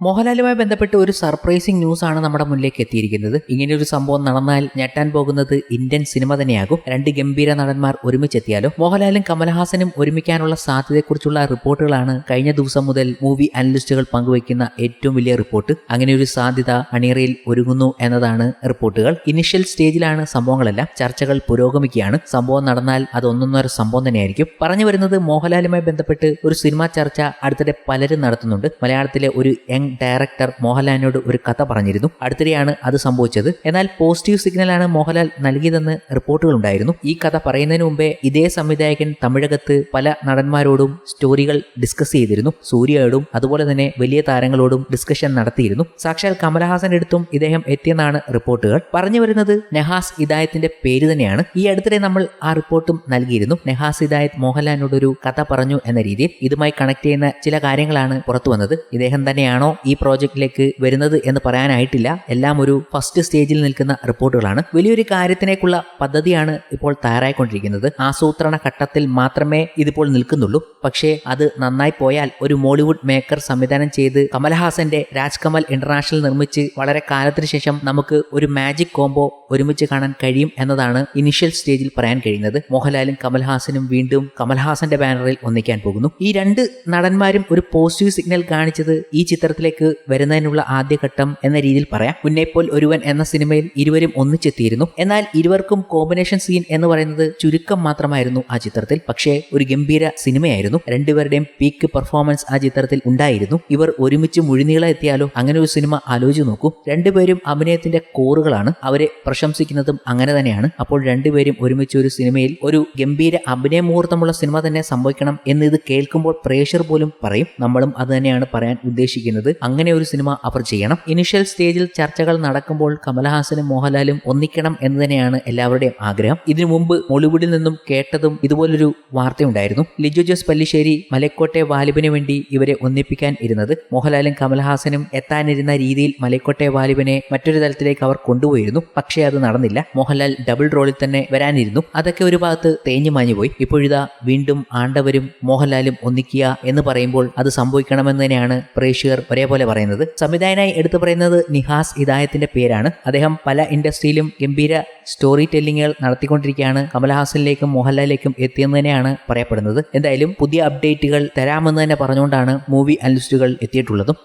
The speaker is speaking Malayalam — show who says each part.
Speaker 1: മോഹൻലാലുമായി ബന്ധപ്പെട്ട് ഒരു സർപ്രൈസിംഗ് ന്യൂസ് ആണ് നമ്മുടെ മുന്നിലേക്ക് എത്തിയിരിക്കുന്നത്. ഇങ്ങനെ ഒരു സംഭവം നടന്നാൽ ഞെട്ടാൻ പോകുന്നത് ഇന്ത്യൻ സിനിമ തന്നെയാകും. രണ്ട് ഗംഭീര നടന്മാർ ഒരുമിച്ചെത്തിയാലോ? മോഹൻലാലും കമൽഹാസനും ഒരുമിക്കാനുള്ള സാധ്യതയെക്കുറിച്ചുള്ള റിപ്പോർട്ടുകളാണ് കഴിഞ്ഞ ദിവസം മുതൽ മൂവി അനലിസ്റ്റുകൾ പങ്കുവയ്ക്കുന്ന ഏറ്റവും വലിയ റിപ്പോർട്ട്. അങ്ങനെ ഒരു സാധ്യത അണിയറയിൽ ഒരുങ്ങുന്നു എന്നതാണ് റിപ്പോർട്ടുകൾ. ഇനിഷ്യൽ സ്റ്റേജിലാണ് സംഭവങ്ങളെല്ലാം. ചർച്ചകൾ പുരോഗമിക്കുകയാണ്. സംഭവം നടന്നാൽ അത് ഒന്നൊന്നര സംഭവം തന്നെയായിരിക്കും. പറഞ്ഞു വരുന്നത് മോഹൻലാലുമായി ബന്ധപ്പെട്ട് ഒരു സിനിമാ ചർച്ച അടുത്തിടെ പലരും നടത്തുന്നുണ്ട്. മലയാളത്തിലെ ഒരു യങ് ഡയറക്ടർ മോഹൻലാലിനോട് ഒരു കഥ പറഞ്ഞിരുന്നു. അടുത്തിടെയാണ് അത് സംഭവിച്ചത്. എന്നാൽ പോസിറ്റീവ് സിഗ്നലാണ് മോഹൻലാൽ നൽകിയതെന്ന് റിപ്പോർട്ടുകൾ ഉണ്ടായിരുന്നു. ഈ കഥ പറയുന്നതിന് മുമ്പേ ഇതേ സംവിധായകൻ തമിഴകത്ത് പല നടന്മാരോടും സ്റ്റോറികൾ ഡിസ്കസ് ചെയ്തിരുന്നു. സൂര്യയോടും അതുപോലെ തന്നെ വലിയ താരങ്ങളോടും ഡിസ്കഷൻ നടത്തിയിരുന്നു. സാക്ഷാൽ കമലഹാസന്റെ അടുത്തും ഇദ്ദേഹം എത്തിയെന്നാണ് റിപ്പോർട്ടുകൾ. പറഞ്ഞു വരുന്നത് നെഹാസ് ഇദായത്തിന്റെ പേര് തന്നെയാണ്. ഈ അടുത്തിടെ നമ്മൾ ആ റിപ്പോർട്ടും നൽകിയിരുന്നു. നെഹാസ് ഇദായത്ത് മോഹൻലാലിനോട് ഒരു കഥ പറഞ്ഞു എന്ന രീതിയിൽ ഇതുമായി കണക്ട് ചെയ്യുന്ന ചില കാര്യങ്ങളാണ് പുറത്തു വന്നത്. ഇദ്ദേഹം തന്നെയാണോ ഈ പ്രോജക്റ്റിലേക്ക് വരുന്നത് എന്ന് പറയാനായിട്ടില്ല. എല്ലാം ഒരു ഫസ്റ്റ് സ്റ്റേജിൽ നിൽക്കുന്ന റിപ്പോർട്ടുകളാണ്. വലിയൊരു കാര്യത്തിനേക്കുള്ള പദ്ധതിയാണ് ഇപ്പോൾ തയ്യാറായിക്കൊണ്ടിരിക്കുന്നത്. ആസൂത്രണ ഘട്ടത്തിൽ മാത്രമേ ഇതിപ്പോൾ നിൽക്കുന്നുള്ളൂ. പക്ഷേ അത് നന്നായി പോയാൽ ഒരു മോളിവുഡ് മേക്കർ സംവിധാനം ചെയ്ത് കമൽഹാസന്റെ രാജ്കമൽ ഇന്റർനാഷണൽ നിർമ്മിച്ച് വളരെ കാലത്തിന് ശേഷം നമുക്ക് ഒരു മാജിക് കോംബോ ഒരുമിച്ച് കാണാൻ കഴിയും എന്നതാണ് ഇനിഷ്യൽ സ്റ്റേജിൽ പറയാൻ കഴിയുന്നത്. മോഹൻലാലും കമൽഹാസനും വീണ്ടും കമൽഹാസന്റെ ബാനറിൽ ഒന്നിക്കാൻ പോകുന്നു. ഈ രണ്ട് നടന്മാരും ഒരു പോസിറ്റീവ് സിഗ്നൽ കാണിച്ചത് ഈ ചിത്രത്തിലേക്ക് വരുന്നതിനുള്ള ആദ്യഘട്ടം എന്ന രീതിയിൽ പറയാം. ഉന്നേപ്പോൾ ഒരുവൻ എന്ന സിനിമയിൽ ഇരുവരും ഒന്നിച്ചെത്തിയിരുന്നു. എന്നാൽ ഇരുവർക്കും കോമ്പിനേഷൻ സീൻ എന്ന് പറയുന്നത് ചുരുക്കം മാത്രമായിരുന്നു ആ ചിത്രത്തിൽ. പക്ഷേ ഒരു ഗംഭീര സിനിമയായിരുന്നു. രണ്ടുപേരുടെയും പീക്ക് പെർഫോമൻസ് ആ ചിത്രത്തിൽ ഉണ്ടായിരുന്നു. ഇവർ ഒരുമിച്ച് മുഴുനീളം എത്തിയാലോ അങ്ങനെ ഒരു സിനിമ ആലോചിച്ച് നോക്കൂ. രണ്ടുപേരും അഭിനയത്തിന്റെ കോറുകളാണ്. അവരെ പ്രശംസിക്കുന്നതും അങ്ങനെ തന്നെയാണ്. അപ്പോൾ രണ്ടുപേരും ഒരുമിച്ച് ഒരു സിനിമയിൽ ഒരു ഗംഭീര അഭിനയ മുഹൂർത്തമുള്ള സിനിമ തന്നെ സംഭവിക്കണം എന്ന് ഇത് കേൾക്കുമ്പോൾ പ്രേക്ഷർ പോലും പറയും. നമ്മളും അത് തന്നെയാണ് പറയാൻ ഉദ്ദേശിക്കുന്നത്. അങ്ങനെ ഒരു സിനിമ അവർ ചെയ്യണം. ഇനിഷ്യൽ സ്റ്റേജിൽ ചർച്ചകൾ നടക്കുമ്പോൾ കമലഹാസനും മോഹൻലാലും ഒന്നിക്കണം എന്ന് തന്നെയാണ് എല്ലാവരുടെയും ആഗ്രഹം. ഇതിനു മുമ്പ് മോളിവുഡിൽ നിന്നും കേട്ടതും ഇതുപോലൊരു വാർത്തയുണ്ടായിരുന്നു. ലിജു ജോസ് പല്ലിശ്ശേരി മലക്കോട്ടെ വാലിബിന് വേണ്ടി ഇവരെ ഒന്നിപ്പിക്കാൻ ഇരുന്നത്. മോഹൻലാലും കമൽഹാസനും എത്താനിരുന്ന രീതിയിൽ മലക്കോട്ടെ വാലിബിനെ മറ്റൊരു തലത്തിലേക്ക് അവർ കൊണ്ടുപോയിരുന്നു. പക്ഷേ അത് നടന്നില്ല. മോഹൻലാൽ ഡബിൾ റോളിൽ തന്നെ വരാനിരുന്നു. അതൊക്കെ ഒരു ഭാഗത്ത് തേഞ്ഞു മാഞ്ഞു പോയി. ഇപ്പോഴിതാ വീണ്ടും ആണ്ടവരും മോഹൻലാലും ഒന്നിക്കുക എന്ന് പറയുമ്പോൾ അത് സംഭവിക്കണമെന്ന് തന്നെയാണ് പ്രേക്ഷകർ ഒരേപോലെ പറയുന്നത്. സംവിധായകനായി എടുത്തു പറയുന്നത് നിഹാസ് ഹിദായത്തിന്റെ പേരാണ്. അദ്ദേഹം പല ഇൻഡസ്ട്രിയിലും ഗംഭീര സ്റ്റോറി ടെല്ലിങ്ങുകൾ നടത്തിക്കൊണ്ടിരിക്കുകയാണ്. കമൽഹാസനിലേക്കും മോഹൻലാലിലേക്കും എത്തിയെന്ന് തന്നെയാണ് പറയപ്പെടുന്നത്. എന്തായാലും പുതിയ അപ്ഡേറ്റുകൾ തരാമെന്ന് തന്നെ പറഞ്ഞുകൊണ്ടാണ് മൂവി അനലിസ്റ്റുകൾ എത്തിയിട്ടുള്ളതും.